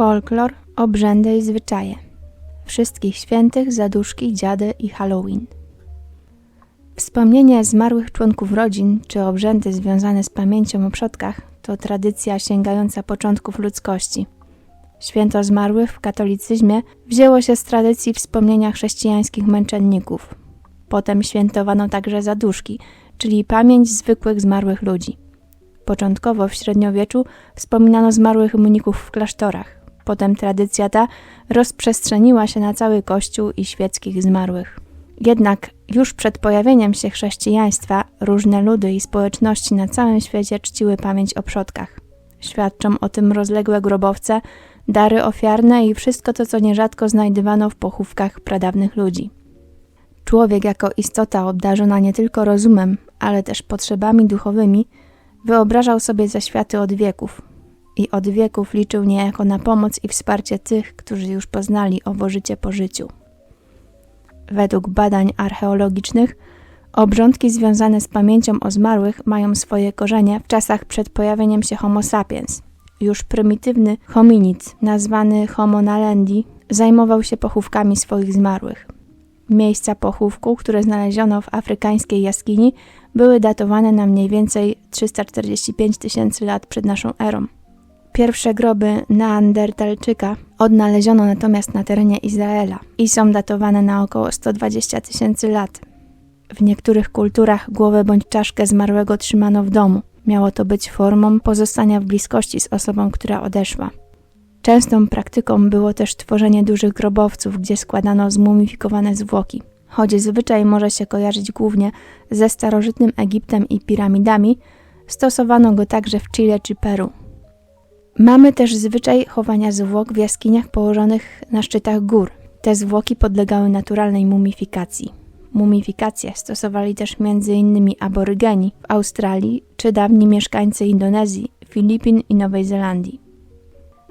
folklor, obrzędy i zwyczaje. Wszystkich świętych, zaduszki, dziady i Halloween. Wspomnienie zmarłych członków rodzin czy obrzędy związane z pamięcią o przodkach to tradycja sięgająca początków ludzkości. Święto zmarłych w katolicyzmie wzięło się z tradycji wspomnienia chrześcijańskich męczenników. Potem świętowano także zaduszki, czyli pamięć zwykłych zmarłych ludzi. Początkowo w średniowieczu wspominano zmarłych mników w klasztorach. Potem tradycja ta rozprzestrzeniła się na cały kościół i świeckich zmarłych. Jednak już przed pojawieniem się chrześcijaństwa różne ludy i społeczności na całym świecie czciły pamięć o przodkach. Świadczą o tym rozległe grobowce, dary ofiarne i wszystko to, co nierzadko znajdywano w pochówkach pradawnych ludzi. Człowiek jako istota obdarzona nie tylko rozumem, ale też potrzebami duchowymi, wyobrażał sobie zaświaty od wieków i od wieków liczył niejako na pomoc i wsparcie tych, którzy już poznali owo życie po życiu. Według badań archeologicznych, obrządki związane z pamięcią o zmarłych mają swoje korzenie w czasach przed pojawieniem się Homo sapiens. Już prymitywny hominid, nazwany Homo nalendi, zajmował się pochówkami swoich zmarłych. Miejsca pochówku, które znaleziono w afrykańskiej jaskini, były datowane na mniej więcej 345 tysięcy lat przed naszą erą. Pierwsze groby Neandertalczyka odnaleziono natomiast na terenie Izraela i są datowane na około 120 tysięcy lat. W niektórych kulturach głowę bądź czaszkę zmarłego trzymano w domu. Miało to być formą pozostania w bliskości z osobą, która odeszła. Częstą praktyką było też tworzenie dużych grobowców, gdzie składano zmumifikowane zwłoki. Choć zwyczaj może się kojarzyć głównie ze starożytnym Egiptem i piramidami, stosowano go także w Chile czy Peru. Mamy też zwyczaj chowania zwłok w jaskiniach położonych na szczytach gór. Te zwłoki podlegały naturalnej mumifikacji. Mumifikację stosowali też m.in. aborygeni w Australii czy dawni mieszkańcy Indonezji, Filipin i Nowej Zelandii.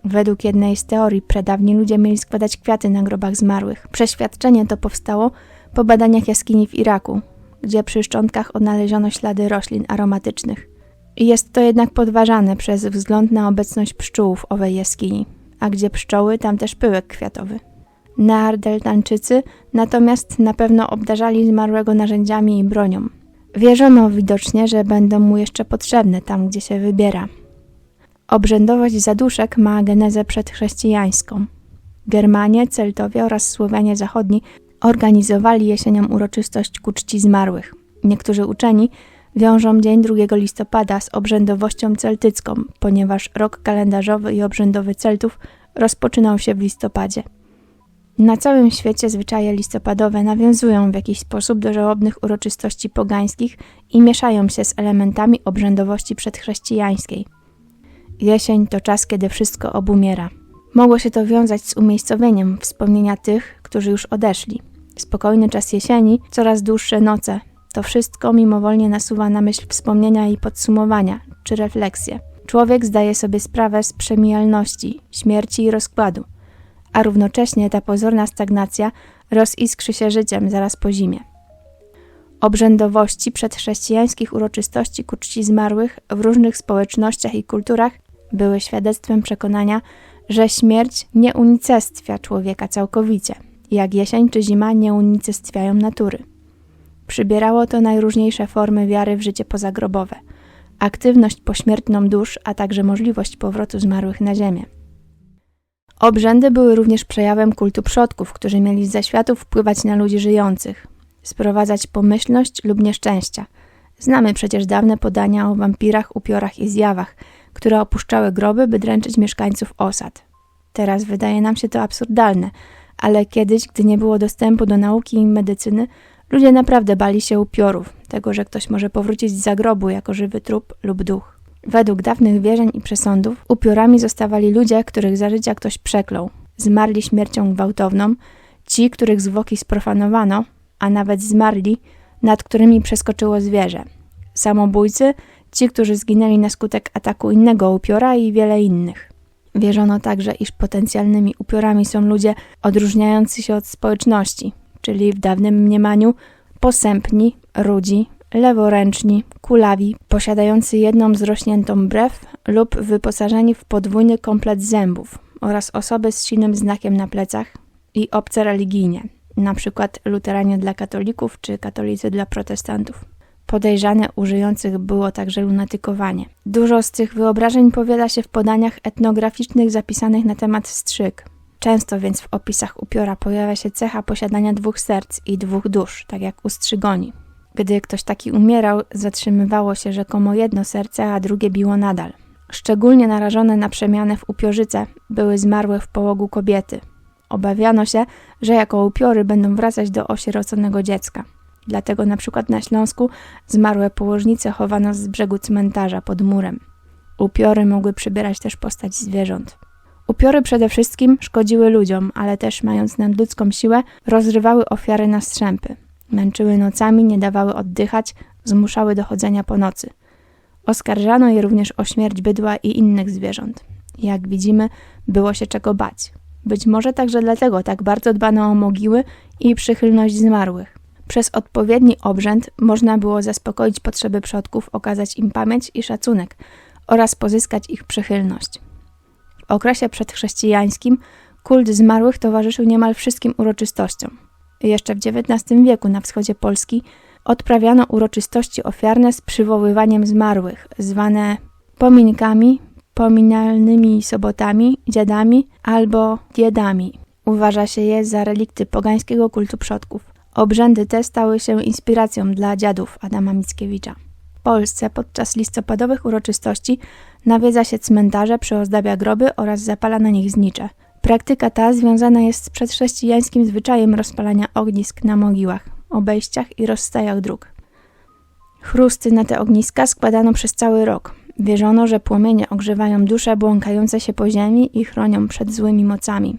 Według jednej z teorii predawni ludzie mieli składać kwiaty na grobach zmarłych. Przeświadczenie to powstało po badaniach jaskini w Iraku, gdzie przy szczątkach odnaleziono ślady roślin aromatycznych. Jest to jednak podważane przez wzgląd na obecność pszczół w owej jaskini, a gdzie pszczoły, tam też pyłek kwiatowy. Neardeltańczycy natomiast na pewno obdarzali zmarłego narzędziami i bronią. Wierzono widocznie, że będą mu jeszcze potrzebne tam, gdzie się wybiera. Obrzędowość zaduszek ma genezę przedchrześcijańską. Germanie, Celtowie oraz Słowianie Zachodni organizowali jesienią uroczystość ku czci zmarłych. Niektórzy uczeni wiążą dzień 2 listopada z obrzędowością celtycką, ponieważ rok kalendarzowy i obrzędowy Celtów rozpoczynał się w listopadzie. Na całym świecie zwyczaje listopadowe nawiązują w jakiś sposób do żałobnych uroczystości pogańskich i mieszają się z elementami obrzędowości przedchrześcijańskiej. Jesień to czas, kiedy wszystko obumiera. Mogło się to wiązać z umiejscowieniem wspomnienia tych, którzy już odeszli. Spokojny czas jesieni, coraz dłuższe noce. To wszystko mimowolnie nasuwa na myśl wspomnienia i podsumowania, czy refleksje. Człowiek zdaje sobie sprawę z przemijalności, śmierci i rozkładu, a równocześnie ta pozorna stagnacja roziskrzy się życiem zaraz po zimie. Obrzędowości przedchrześcijańskich uroczystości ku czci zmarłych w różnych społecznościach i kulturach były świadectwem przekonania, że śmierć nie unicestwia człowieka całkowicie, jak jesień czy zima nie unicestwiają natury. Przybierało to najróżniejsze formy wiary w życie pozagrobowe, aktywność pośmiertną dusz, a także możliwość powrotu zmarłych na ziemię. Obrzędy były również przejawem kultu przodków, którzy mieli z zaświatów wpływać na ludzi żyjących, sprowadzać pomyślność lub nieszczęścia. Znamy przecież dawne podania o wampirach, upiorach i zjawach, które opuszczały groby, by dręczyć mieszkańców osad. Teraz wydaje nam się to absurdalne, ale kiedyś, gdy nie było dostępu do nauki i medycyny, ludzie naprawdę bali się upiorów, tego, że ktoś może powrócić z zagrobu jako żywy trup lub duch. Według dawnych wierzeń i przesądów upiorami zostawali ludzie, których za życia ktoś przeklął, zmarli śmiercią gwałtowną, ci, których zwłoki sprofanowano, a nawet zmarli, nad którymi przeskoczyło zwierzę. Samobójcy, ci, którzy zginęli na skutek ataku innego upiora i wiele innych. Wierzono także, iż potencjalnymi upiorami są ludzie odróżniający się od społeczności, czyli w dawnym mniemaniu posępni, rudzi, leworęczni, kulawi, posiadający jedną zrośniętą brew lub wyposażeni w podwójny komplet zębów, oraz osoby z silnym znakiem na plecach i obce religijnie, np. luteranie dla katolików czy katolicy dla protestantów. Podejrzane użyjących było także lunatykowanie. Dużo z tych wyobrażeń powiela się w podaniach etnograficznych zapisanych na temat strzyk. Często więc w opisach upiora pojawia się cecha posiadania dwóch serc i dwóch dusz, tak jak u strzygoni. Gdy ktoś taki umierał, zatrzymywało się rzekomo jedno serce, a drugie biło nadal. Szczególnie narażone na przemianę w upiorzyce były zmarłe w połogu kobiety. Obawiano się, że jako upiory będą wracać do osieroconego dziecka. Dlatego na przykład na Śląsku zmarłe położnice chowano z brzegu cmentarza pod murem. Upiory mogły przybierać też postać zwierząt. Upiory przede wszystkim szkodziły ludziom, ale też mając nadludzką siłę, rozrywały ofiary na strzępy. Męczyły nocami, nie dawały oddychać, zmuszały do chodzenia po nocy. Oskarżano je również o śmierć bydła i innych zwierząt. Jak widzimy, było się czego bać. Być może także dlatego tak bardzo dbano o mogiły i przychylność zmarłych. Przez odpowiedni obrzęd można było zaspokoić potrzeby przodków, okazać im pamięć i szacunek oraz pozyskać ich przychylność. Okresie przedchrześcijańskim kult zmarłych towarzyszył niemal wszystkim uroczystościom. Jeszcze w XIX wieku na wschodzie Polski odprawiano uroczystości ofiarne z przywoływaniem zmarłych, zwane pominkami, pominalnymi sobotami, dziadami albo diedami. Uważa się je za relikty pogańskiego kultu przodków. Obrzędy te stały się inspiracją dla dziadów Adama Mickiewicza. W Polsce podczas listopadowych uroczystości nawiedza się cmentarze, przyozdabia groby oraz zapala na nich znicze. Praktyka ta związana jest z przedchrześcijańskim zwyczajem rozpalania ognisk na mogiłach, obejściach i rozstajach dróg. Chrusty na te ogniska składano przez cały rok. Wierzono, że płomienie ogrzewają dusze błąkające się po ziemi i chronią przed złymi mocami.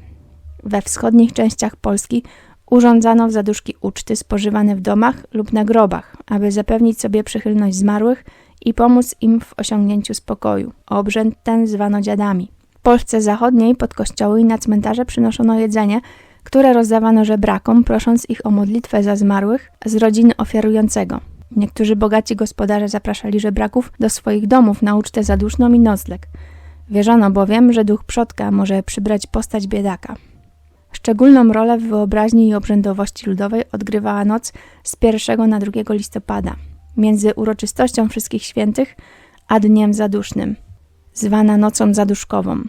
We wschodnich częściach Polski urządzano w zaduszki uczty spożywane w domach lub na grobach, aby zapewnić sobie przychylność zmarłych i pomóc im w osiągnięciu spokoju. Obrzęd ten zwano dziadami. W Polsce Zachodniej pod kościoły i na cmentarze przynoszono jedzenie, które rozdawano żebrakom, prosząc ich o modlitwę za zmarłych z rodziny ofiarującego. Niektórzy bogaci gospodarze zapraszali żebraków do swoich domów na ucztę zaduszną i nocleg. Wierzono bowiem, że duch przodka może przybrać postać biedaka. Szczególną rolę w wyobraźni i obrzędowości ludowej odgrywała noc z 1 na 2 listopada, między uroczystością Wszystkich Świętych a Dniem Zadusznym, zwana Nocą Zaduszkową.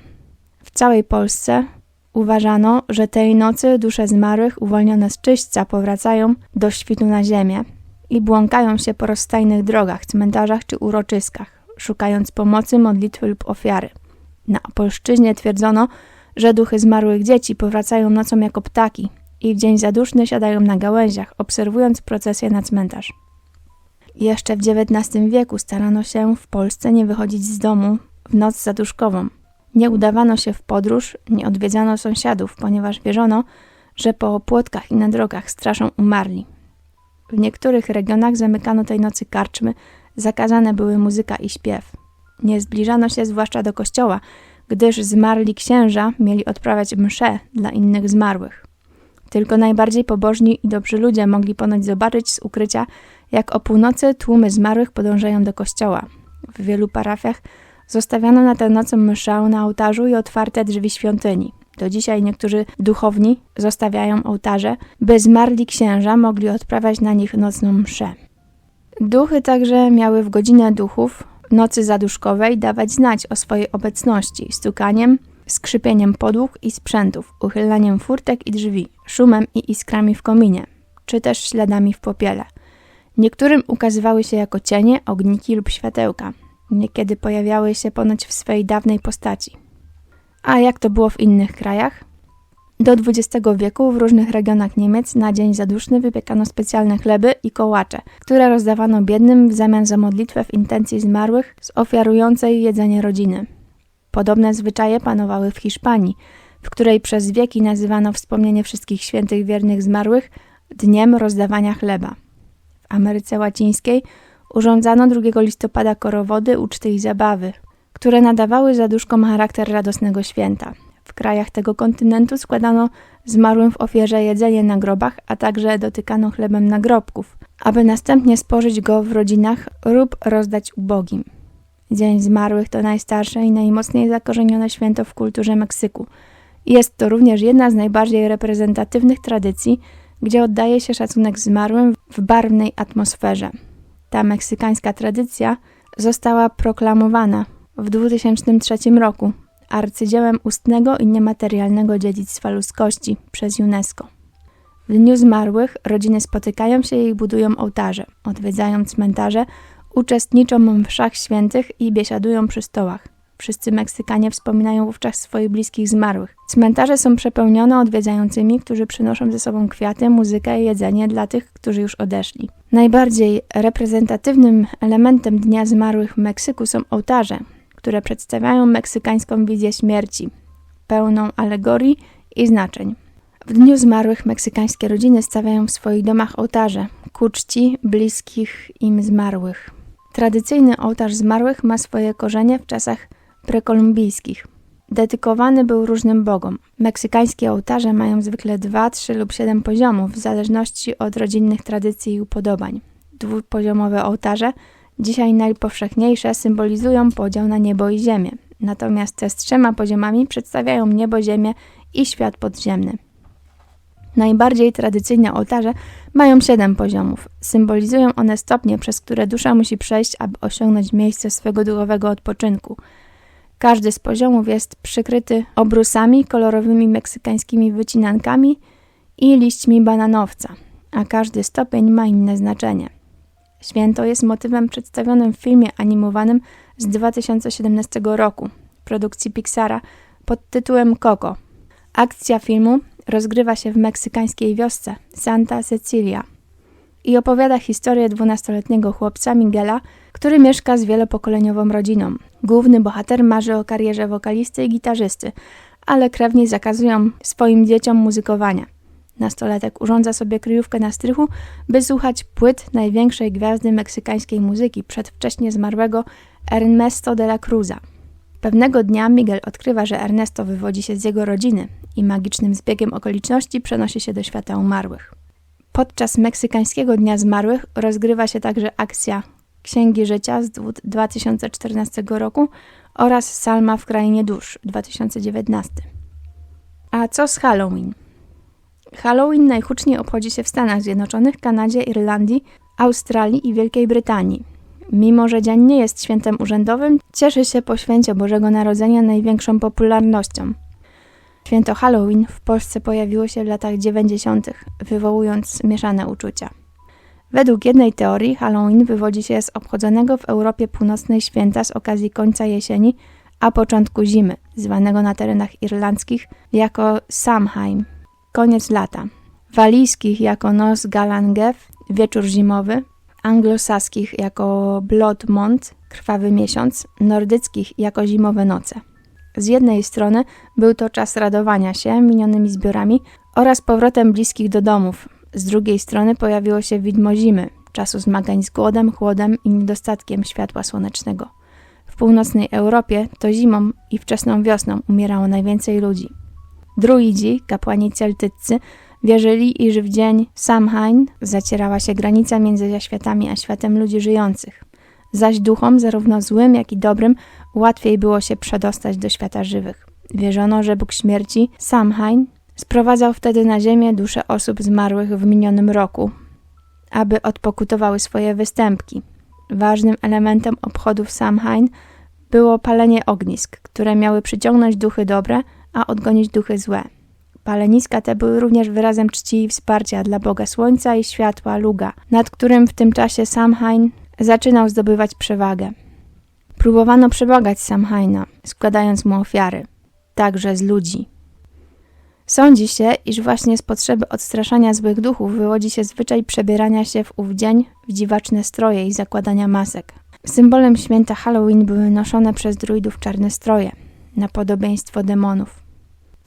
W całej Polsce uważano, że tej nocy dusze zmarłych uwolnione z czyśćca powracają do świtu na ziemię i błąkają się po rozstajnych drogach, cmentarzach czy uroczyskach, szukając pomocy, modlitwy lub ofiary. Na Opolszczyźnie twierdzono, że duchy zmarłych dzieci powracają nocą jako ptaki i w dzień zaduszny siadają na gałęziach, obserwując procesję na cmentarz. Jeszcze w XIX wieku starano się w Polsce nie wychodzić z domu w noc zaduszkową. Nie udawano się w podróż, nie odwiedzano sąsiadów, ponieważ wierzono, że po płotkach i na drogach straszą umarli. W niektórych regionach zamykano tej nocy karczmy, zakazane były muzyka i śpiew. Nie zbliżano się zwłaszcza do kościoła, gdyż zmarli księża mieli odprawiać msze dla innych zmarłych. Tylko najbardziej pobożni i dobrzy ludzie mogli ponoć zobaczyć z ukrycia, jak o północy tłumy zmarłych podążają do kościoła. W wielu parafiach zostawiano na tę noc mszę na ołtarzu i otwarte drzwi świątyni. Do dzisiaj niektórzy duchowni zostawiają ołtarze, by zmarli księża mogli odprawiać na nich nocną mszę. Duchy także miały w godzinę duchów nocy zaduszkowej dawać znać o swojej obecności stukaniem, skrzypieniem podłóg i sprzętów, uchylaniem furtek i drzwi, szumem i iskrami w kominie, czy też śladami w popiele. Niektórym ukazywały się jako cienie, ogniki lub światełka. Niekiedy pojawiały się ponoć w swej dawnej postaci. A jak to było w innych krajach? Do XX wieku w różnych regionach Niemiec na dzień zaduszny wypiekano specjalne chleby i kołacze, które rozdawano biednym w zamian za modlitwę w intencji zmarłych z ofiarującej jedzenie rodziny. Podobne zwyczaje panowały w Hiszpanii, w której przez wieki nazywano wspomnienie wszystkich świętych wiernych zmarłych dniem rozdawania chleba. W Ameryce Łacińskiej urządzano 2 listopada korowody, uczty i zabawy, które nadawały zaduszkom charakter radosnego święta. W krajach tego kontynentu składano zmarłym w ofierze jedzenie na grobach, a także dotykano chlebem nagrobków, aby następnie spożyć go w rodzinach lub rozdać ubogim. Dzień Zmarłych to najstarsze i najmocniej zakorzenione święto w kulturze Meksyku. Jest to również jedna z najbardziej reprezentatywnych tradycji, gdzie oddaje się szacunek zmarłym w barwnej atmosferze. Ta meksykańska tradycja została proklamowana w 2003 roku arcydziełem ustnego i niematerialnego dziedzictwa ludzkości przez UNESCO. W Dniu Zmarłych rodziny spotykają się i budują ołtarze, odwiedzają cmentarze, uczestniczą w mszach świętych i biesiadują przy stołach. Wszyscy Meksykanie wspominają wówczas swoich bliskich zmarłych. Cmentarze są przepełnione odwiedzającymi, którzy przynoszą ze sobą kwiaty, muzykę i jedzenie dla tych, którzy już odeszli. Najbardziej reprezentatywnym elementem Dnia Zmarłych w Meksyku są ołtarze, które przedstawiają meksykańską wizję śmierci, pełną alegorii i znaczeń. W Dniu Zmarłych meksykańskie rodziny stawiają w swoich domach ołtarze ku czci bliskich im zmarłych. Tradycyjny ołtarz zmarłych ma swoje korzenie w czasach prekolumbijskich. Dedykowany był różnym bogom. Meksykańskie ołtarze mają zwykle 2, 3 lub 7 poziomów, w zależności od rodzinnych tradycji i upodobań. Dwupoziomowe ołtarze, dzisiaj najpowszechniejsze, symbolizują podział na niebo i ziemię, natomiast te z trzema poziomami przedstawiają niebo, ziemię i świat podziemny. Najbardziej tradycyjne ołtarze mają siedem poziomów. Symbolizują one stopnie, przez które dusza musi przejść, aby osiągnąć miejsce swego duchowego odpoczynku. Każdy z poziomów jest przykryty obrusami, kolorowymi meksykańskimi wycinankami i liśćmi bananowca, a każdy stopień ma inne znaczenie. Święto jest motywem przedstawionym w filmie animowanym z 2017 roku produkcji Pixara pod tytułem Coco. Akcja filmu rozgrywa się w meksykańskiej wiosce Santa Cecilia i opowiada historię dwunastoletniego chłopca Miguela, który mieszka z wielopokoleniową rodziną. Główny bohater marzy o karierze wokalisty i gitarzysty, ale krewni zakazują swoim dzieciom muzykowania. Nastolatek urządza sobie kryjówkę na strychu, by słuchać płyt największej gwiazdy meksykańskiej muzyki, przedwcześnie zmarłego Ernesto de la Cruza. Pewnego dnia Miguel odkrywa, że Ernesto wywodzi się z jego rodziny i magicznym zbiegiem okoliczności przenosi się do świata umarłych. Podczas meksykańskiego Dnia Zmarłych rozgrywa się także akcja Księgi Życia z 2014 roku oraz Salma w Krainie Dusz 2019. A co z Halloween? Halloween najhuczniej obchodzi się w Stanach Zjednoczonych, Kanadzie, Irlandii, Australii i Wielkiej Brytanii. Mimo, że dzień nie jest świętem urzędowym, cieszy się po święcie Bożego Narodzenia największą popularnością. Święto Halloween w Polsce pojawiło się w latach 90., wywołując mieszane uczucia. Według jednej teorii Halloween wywodzi się z obchodzonego w Europie Północnej święta z okazji końca jesieni, a początku zimy, zwanego na terenach irlandzkich jako Samhain, koniec lata, walijskich jako Nos Galangew, wieczór zimowy, anglosaskich jako Blood Month, krwawy miesiąc, nordyckich jako zimowe noce. Z jednej strony był to czas radowania się minionymi zbiorami oraz powrotem bliskich do domów. Z drugiej strony pojawiło się widmo zimy, czasu zmagań z głodem, chłodem i niedostatkiem światła słonecznego. W północnej Europie to zimą i wczesną wiosną umierało najwięcej ludzi. Druidzi, kapłani celtyccy, wierzyli, iż w dzień Samhain zacierała się granica między zaświatami a światem ludzi żyjących. Zaś duchom, zarówno złym, jak i dobrym, łatwiej było się przedostać do świata żywych. Wierzono, że Bóg śmierci, Samhain, sprowadzał wtedy na ziemię dusze osób zmarłych w minionym roku, aby odpokutowały swoje występki. Ważnym elementem obchodów Samhain było palenie ognisk, które miały przyciągnąć duchy dobre, a odgonić duchy złe. Paleniska te były również wyrazem czci i wsparcia dla Boga Słońca i światła Luga, nad którym w tym czasie Samhain zaczynał zdobywać przewagę. Próbowano przebogać Samhaina, składając mu ofiary, także z ludzi. Sądzi się, iż właśnie z potrzeby odstraszania złych duchów wywodzi się zwyczaj przebierania się w ów dzień w dziwaczne stroje i zakładania masek. Symbolem święta Halloween były noszone przez druidów czarne stroje, na podobieństwo demonów.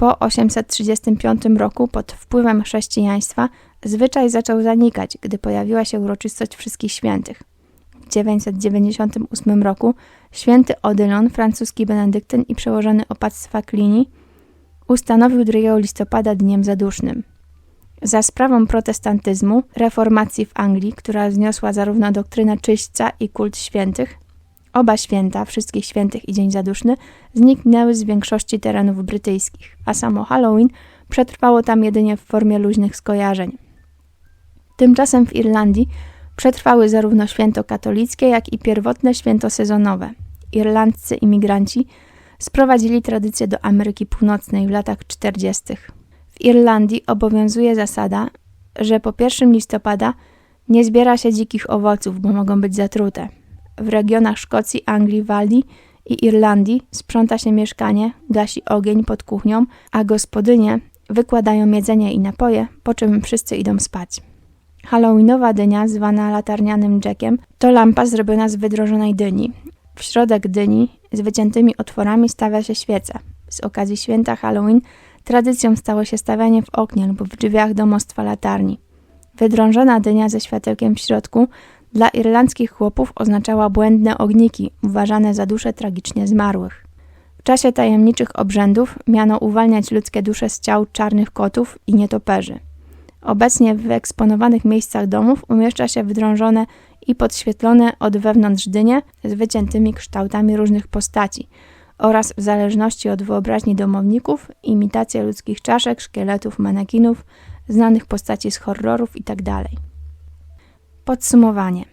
Po 835 roku, pod wpływem chrześcijaństwa, zwyczaj zaczął zanikać, gdy pojawiła się uroczystość Wszystkich Świętych – 998 roku święty Odylon, francuski benedyktyn i przełożony opactwa Cluny, ustanowił 2 listopada dniem zadusznym. Za sprawą protestantyzmu, reformacji w Anglii, która zniosła zarówno doktrynę czyśćca i kult świętych, Oba święta, Wszystkich Świętych i Dzień Zaduszny, zniknęły z większości terenów brytyjskich, a samo Halloween przetrwało tam jedynie w formie luźnych skojarzeń. Tymczasem w Irlandii przetrwały zarówno święto katolickie, jak i pierwotne święto sezonowe. Irlandzcy imigranci sprowadzili tradycję do Ameryki Północnej w latach 40. W Irlandii obowiązuje zasada, że po 1 listopada nie zbiera się dzikich owoców, bo mogą być zatrute. W regionach Szkocji, Anglii, Walii i Irlandii sprząta się mieszkanie, gasi ogień pod kuchnią, a gospodynie wykładają jedzenie i napoje, po czym wszyscy idą spać. Halloweenowa dynia, zwana latarnianym jackiem, to lampa zrobiona z wydrożonej dyni. W środek dyni z wyciętymi otworami stawia się świece. Z okazji święta Halloween tradycją stało się stawianie w oknie lub w drzwiach domostwa latarni. Wydrążona dynia ze światełkiem w środku dla irlandzkich chłopów oznaczała błędne ogniki, uważane za dusze tragicznie zmarłych. W czasie tajemniczych obrzędów miano uwalniać ludzkie dusze z ciał czarnych kotów i nietoperzy. Obecnie w eksponowanych miejscach domów umieszcza się wydrążone i podświetlone od wewnątrz dynie z wyciętymi kształtami różnych postaci oraz w zależności od wyobraźni domowników imitacje ludzkich czaszek, szkieletów, manekinów, znanych postaci z horrorów itd. Podsumowanie.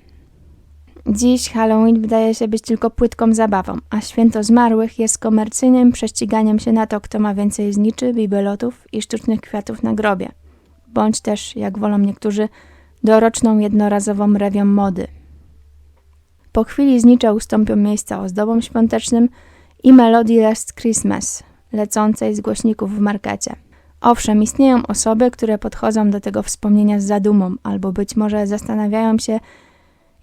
Dziś Halloween wydaje się być tylko płytką zabawą, a święto zmarłych jest komercyjnym prześciganiem się na to, kto ma więcej zniczy, bibelotów i sztucznych kwiatów na grobie, bądź też, jak wolą niektórzy, doroczną jednorazową rewią mody. Po chwili znicze ustąpią miejsca ozdobom świątecznym i melodii Last Christmas, lecącej z głośników w markecie. Owszem, istnieją osoby, które podchodzą do tego wspomnienia z zadumą, albo być może zastanawiają się,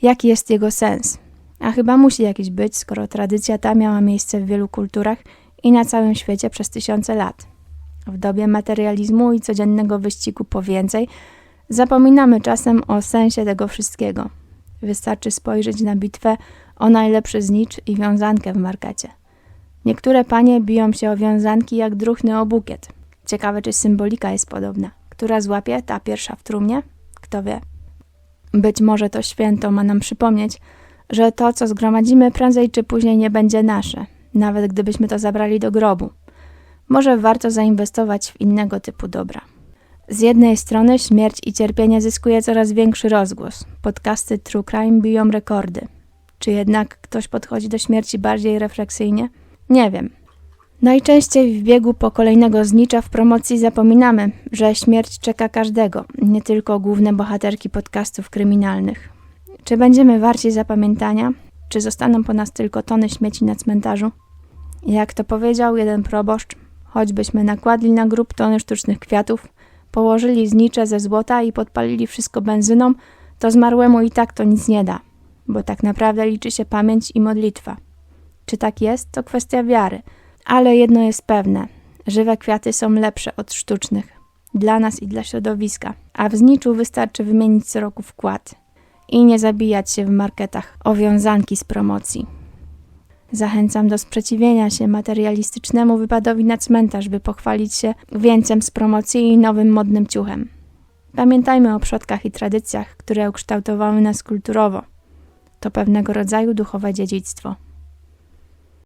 jaki jest jego sens. A chyba musi jakiś być, skoro tradycja ta miała miejsce w wielu kulturach i na całym świecie przez tysiące lat. W dobie materializmu i codziennego wyścigu po więcej zapominamy czasem o sensie tego wszystkiego. Wystarczy spojrzeć na bitwę o najlepszy znicz i wiązankę w markecie. Niektóre panie biją się o wiązanki jak druchny o bukiet – Ciekawe, czy symbolika jest podobna. Która złapie, ta pierwsza w trumnie? Kto wie. Być może to święto ma nam przypomnieć, że to, co zgromadzimy, prędzej czy później nie będzie nasze, nawet gdybyśmy to zabrali do grobu. Może warto zainwestować w innego typu dobra. Z jednej strony śmierć i cierpienie zyskuje coraz większy rozgłos. Podcasty True Crime biją rekordy. Czy jednak ktoś podchodzi do śmierci bardziej refleksyjnie? Nie wiem. Najczęściej w biegu po kolejnego znicza w promocji zapominamy, że śmierć czeka każdego, nie tylko główne bohaterki podcastów kryminalnych. Czy będziemy warci zapamiętania, czy zostaną po nas tylko tony śmieci na cmentarzu? Jak to powiedział jeden proboszcz, choćbyśmy nakładli na grób tony sztucznych kwiatów, położyli znicze ze złota i podpalili wszystko benzyną, to zmarłemu i tak to nic nie da, bo tak naprawdę liczy się pamięć i modlitwa. Czy tak jest, to kwestia wiary – ale jedno jest pewne: żywe kwiaty są lepsze od sztucznych dla nas i dla środowiska, a w zniczu wystarczy wymienić co roku wkład i nie zabijać się w marketach o wiązanki z promocji. Zachęcam do sprzeciwienia się materialistycznemu wypadowi na cmentarz, by pochwalić się wieńcem z promocji i nowym modnym ciuchem. Pamiętajmy o przodkach i tradycjach, które ukształtowały nas kulturowo. To pewnego rodzaju duchowe dziedzictwo.